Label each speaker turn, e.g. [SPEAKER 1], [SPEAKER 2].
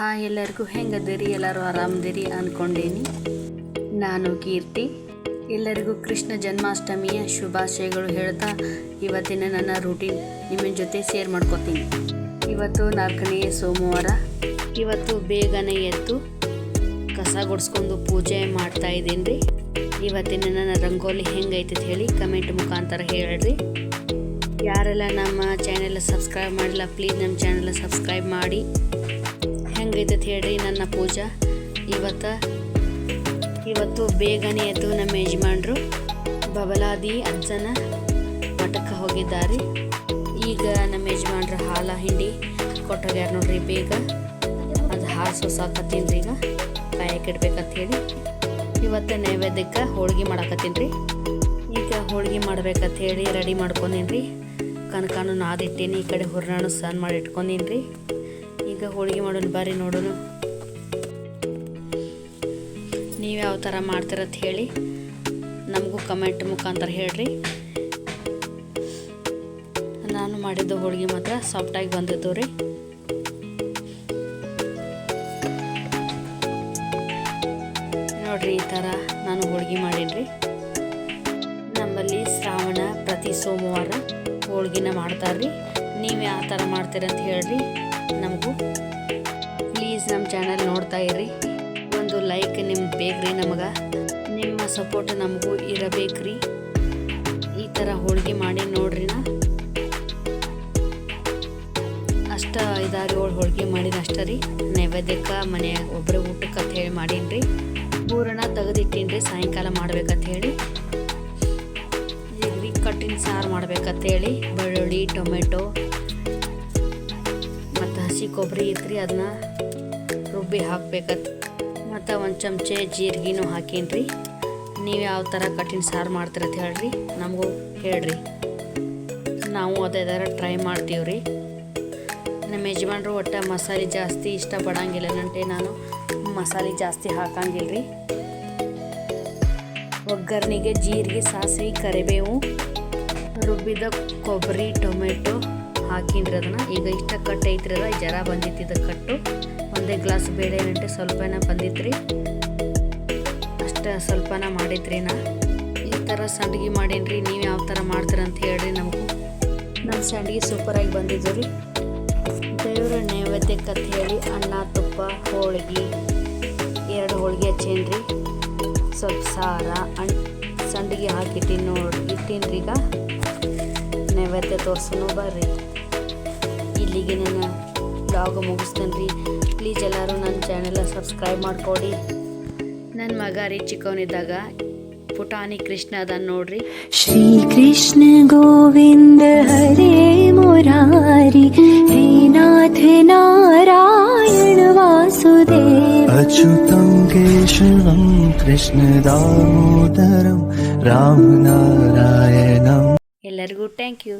[SPEAKER 1] Hi ಎಲ್ಲರಿಗೂ ಹೆಂಗದಿರಿ? ಎಲ್ಲರೂ ಆರಾಮದಿರಿ ಅಂದ್ಕೊಂಡೇನಿ ನಾನು ಕೀರ್ತಿ. ಎಲ್ಲರಿಗೂ ಕೃಷ್ಣ ಜನ್ಮಾಷ್ಟಮಿಯ ಶುಭಾಶಯಗಳು ಹೇಳ್ತಾ ಇವತ್ತಿನ ನನ್ನ ರೂಟೀನ್ ನಿಮ್ಮ ಜೊತೆ ಶೇರ್ ಮಾಡ್ಕೋತೀನಿ. ಇವತ್ತು ನಾಲ್ಕನೇ ಸೋಮವಾರ. ಇವತ್ತು ಬೇಗನೆ ಎದ್ದು ಕಸ ಗುಡಿಸ್ಕೊಂಡು ಪೂಜೆ ಮಾಡ್ತಾ ಇದ್ದೀನಿ ರೀ ಇವತ್ತಿನ ನನ್ನ ರಂಗೋಲಿ ಹೆಂಗೈತೆ ಅಂತ ಹೇಳಿ ಕಮೆಂಟ್ ಮುಖಾಂತರ ಹೇಳ್ರಿ. ಯಾರೆಲ್ಲ ನಮ್ಮ ಚಾನೆಲ್ ಸಬ್ಸ್ಕ್ರೈಬ್ ಮಾಡಿಲ್ಲ ಪ್ಲೀಸ್ ನಮ್ಮ ಚಾನೆಲ್ ಸಬ್ಸ್ಕ್ರೈಬ್ ಮಾಡಿ. ಹೆಂಗೈತೆ ಅಂತ ಹೇಳ್ರಿ ನನ್ನ ಪೂಜಾ? ಇವತ್ತ, ಇವತ್ತು ಬೇಗನೆ ಎದ್ದು ನಮ್ಮ ಯಜಮಾನ್ರು ಬಬಲಾದಿ ಅಜ್ಜನ ಮಠಕ್ಕೆ ಹೋಗಿದ್ದಾರೆ. ಈಗ ನಮ್ಮ ಯಜಮಾನ್ರು ಹಾಲ, ಹಿಂಡಿ ಕೊಟ್ಟೋಗ್ಯಾರ ನೋಡ್ರಿ ಬೇಗ ಅದು ಹಾಲು ಸೊಸಾಕತ್ತೀನಿ ರೀ ಈಗ. ಕಾಯಕ್ಕೆ ಇಡ್ಬೇಕಂತ ಹೇಳಿ ಇವತ್ತು ನೈವೇದ್ಯಕ್ಕೆ ಹೋಳ್ಗೆ ಮಾಡಾಕತ್ತೀನಿ ರೀ. ಈಗ ಹೋಳ್ಗೆ ಮಾಡ್ಬೇಕಂತ ಹೇಳಿ ರೆಡಿ ಮಾಡ್ಕೊಂಡೀನಿ ರೀ ಕನಕಾನು ನಾದಿಟ್ಟೀನಿ, ಈ ಕಡೆ ಹುರ್ನಾಣು ಸಣ್ಣ ಮಾಡಿ ಇಟ್ಕೊಂಡೇನಿ ರೀ ಈಗ ಹೋಳಿಗೆ ಮಾಡೋಣ, ಬರ್ರಿ ನೋಡೋಣ. ನೀವು ಯಾವ ಥರ ಮಾಡ್ತೀರಂತ ಹೇಳಿ ನಮಗೂ ಕಮೆಂಟ್ ಮುಖಾಂತರ ಹೇಳ್ರಿ. ನಾನು ಮಾಡಿದ್ದು ಹೋಳಿಗೆ ಮಾತ್ರ ಸಾಫ್ಟಾಗಿ ಬಂದಿದ್ದು ರೀ. ನೋಡ್ರಿ ಈ ಥರ ನಾನು ಹೋಳಿಗೆ ಮಾಡೀನಿ ನಮ್ಮಲ್ಲಿ ಶ್ರಾವಣ ಪ್ರತಿ ಸೋಮವಾರ ಹೋಳಿಗೆನ ಮಾಡ್ತಾರ್ರಿ. ನೀವು ಯಾವ ಥರ ಮಾಡ್ತೀರಂತ ಹೇಳ್ರಿ. ನಮಗೂ. ಪ್ಲೀಸ್ ನಮ್ಮ ಚಾನಲ್ ನೋಡ್ತಾ ಇರ್ರಿ ಒಂದು ಲೈಕ್ ನಿಮ್ಗೆ ಬೇಕ್ರಿ ನಮಗೆ. ನಿಮ್ಮ ಸಪೋರ್ಟ್ ನಮಗೂ ಇರಬೇಕ್ರಿ. ಈ ಥರ ಹೋಳಿಗೆ ಮಾಡಿ ನೋಡ್ರಿ ನಾ. ಅಷ್ಟ ಐದಾರು ಏಳು ಹೋಳ್ಗೆ ಮಾಡಿದ ಅಷ್ಟೇ ರೀ. ನೈವೇದ್ಯಕ್ಕೆ ಮನೆ ಒಬ್ಬರ ಊಟಕ್ಕೆ ಅಂತ ಹೇಳಿ ಮಾಡೀನಿ ರೀ ಪೂರಣ ತೆಗೆದಿಟ್ಟೀನಿ ರೀ ಸಾಯಂಕಾಲ ಮಾಡ್ಬೇಕಂತ ಹೇಳಿ. ಈಗ ರೀ ಕಟ್ಟಿನ ಸಾರು ಮಾಡ್ಬೇಕಂತ ಹೇಳಿ. ಬೆಳ್ಳುಳ್ಳಿ, ಟೊಮೆಟೊ ಹಸಿ ಕೊಬ್ಬರಿ ಐತ್ರಿ ಅದನ್ನ ರುಬ್ಬಿ ಹಾಕ್ಬೇಕತ್. ಮತ್ತು ಒಂದು ಚಮಚೆ ಜೀರಿಗೆನೂ ಹಾಕೀನಿ ನೀವು ಯಾವ ಥರ ಕಠಿಣ ಸಾರು ಮಾಡ್ತೀರಂತ ಹೇಳ್ರಿ, ನಮಗೂ ಹೇಳ್ರಿ. ನಾವು ಅದೇ ಥರ ಟ್ರೈ ಮಾಡ್ತೀವಿ ರೀ ನಮ್ಮ ಯಜಮಾನ್ರು ಒಟ್ಟು ಮಸಾಲೆ ಜಾಸ್ತಿ ಇಷ್ಟಪಡಂಗಿಲ್ಲ, ನಂಟೆ ನಾನು ಮಸಾಲೆ ಜಾಸ್ತಿ ಹಾಕಂಗಿಲ್ಲ ರೀ ಒಗ್ಗರಣೆಗೆ ಜೀರಿಗೆ, ಸಾಸಿವೆ, ಕರಿಬೇವು, ರುಬ್ಬಿದ ಕೊಬ್ಬರಿ, ಟೊಮೆಟೊ ಹಾಕಿನ್ರಿ ಅದನ್ನು ಈಗ ಇಷ್ಟ ಕಟ್ ಐತ್ರಿ ಅದ ಜರ ಬಂದಿತ್ತು ಇದು ಕಟ್ಟು. ಒಂದೇ ಗ್ಲಾಸ್ ಬೇಳೆ ನೆಂಟು ಸ್ವಲ್ಪನ ಬಂದಿತ್ರಿ. ಅಷ್ಟ ಸ್ವಲ್ಪನ ಮಾಡಿದ್ರಿ ನಾ. ಈ ಥರ ಸಂಡ್ಗಿ ಮಾಡೀನಿ ನೀವು ಯಾವ ಥರ ಮಾಡ್ತೀರ ಅಂತ ಹೇಳ್ರಿ ನಮಗೂ. ನಮ್ಮ ಸಂಡ್ಗಿ ಸೂಪರಾಗಿ ಬಂದಿದ್ದು ರೀ. ದೇವರ ನೈವೇದ್ಯಕ್ಕೆ ಅಂತ ಹೇಳಿ, ಅನ್ನ, ತುಪ್ಪ, ಹೋಳಿಗೆ, ಎರಡು ಹೋಳಿಗೆ ಹಚ್ಚೇನ್ರಿ. ಸ್ವಲ್ಪ ಸಾರ ಅಣ್ ಸಂಡಿಗೆ ಹಾಕಿಟ್ಟಿನಿ ನೋಡಿ ಇಟ್ಟೀನಿ ಈಗ ನೈವೇದ್ಯ ತೋರ್ಸೋನು ಬರ್ರಿ. ಇಲ್ಲಿಗೆ ನನ್ನ ಬ್ಲಾಗ್ ಮುಗಿಸ್ತೇನೆ ರೀ ಪ್ಲೀಸ್ ಎಲ್ಲರೂ ನನ್ನ ಚಾನೆಲ ಸಬ್ಸ್ಕ್ರೈಬ್ ಮಾಡಿಕೊಡಿ. ನನ್ನ ಮಗ ರೀ ಚಿಕ್ಕವನಿದ್ದಾಗ ಪುಟಾಣಿ ಕೃಷ್ಣ ಅದ ನೋಡ್ರಿ.
[SPEAKER 2] ಶ್ರೀ ಕೃಷ್ಣ ಗೋವಿಂದ ಹರೇ ಮುರಾರಿ ಹೇ ನಾರಾಯಣ ವಾಸುದೇವ.
[SPEAKER 3] ಅಚ್ಯುತಂ ಕೇಶವಂ ಕೃಷ್ಣ ದಾಮೋದರಂ ರಾಮ ನಾರಾಯಣಂ
[SPEAKER 1] ಎಲ್ಲರಿಗೂ ಥ್ಯಾಂಕ್ ಯು